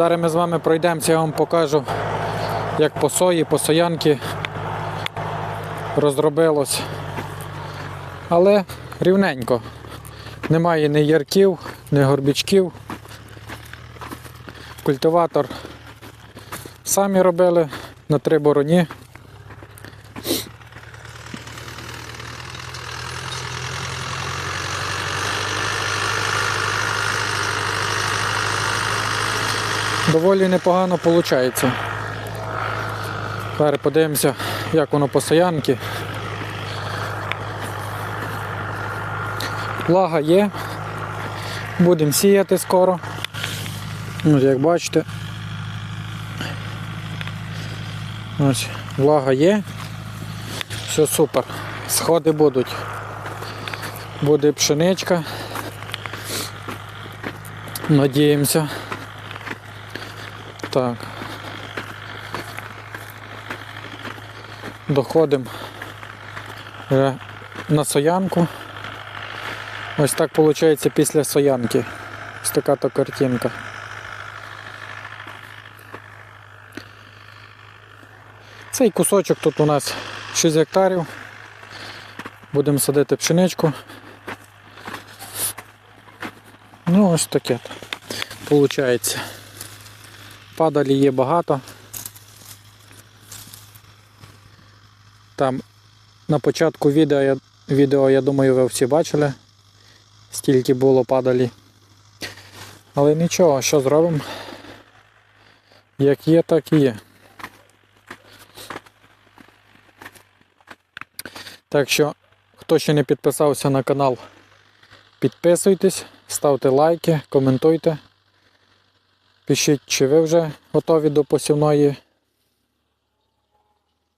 Зараз ми з вами пройдемося, я вам покажу, як по сої, по соянки розробилось. Але рівненько. Немає ні ярків, ні горбічків. Культиватор самі робили на три бороні. Доволі непогано виходить. Зараз подивимося, як воно по стоянці. Влага є. Будемо сіяти скоро. Ось як бачите. Ось, влага є. Все супер. Сходи будуть. Буде пшеничка. Надіємося. Так. Доходимо на соянку. Ось так виходить після соянки. Ось така то картинка. Цей кусочок тут у нас 6 гектарів. Будемо садити пшеничку. Ну ось таке. Виходить. Падалі є багато. Там на початку відео, я, відео, я думаю, ви всі бачили, стільки було падалі. Але нічого, що зробимо? Як є, так і є. Так що, хто ще не підписався на канал, підписуйтесь, ставте лайки, коментуйте. Пишіть, чи ви вже готові до посівної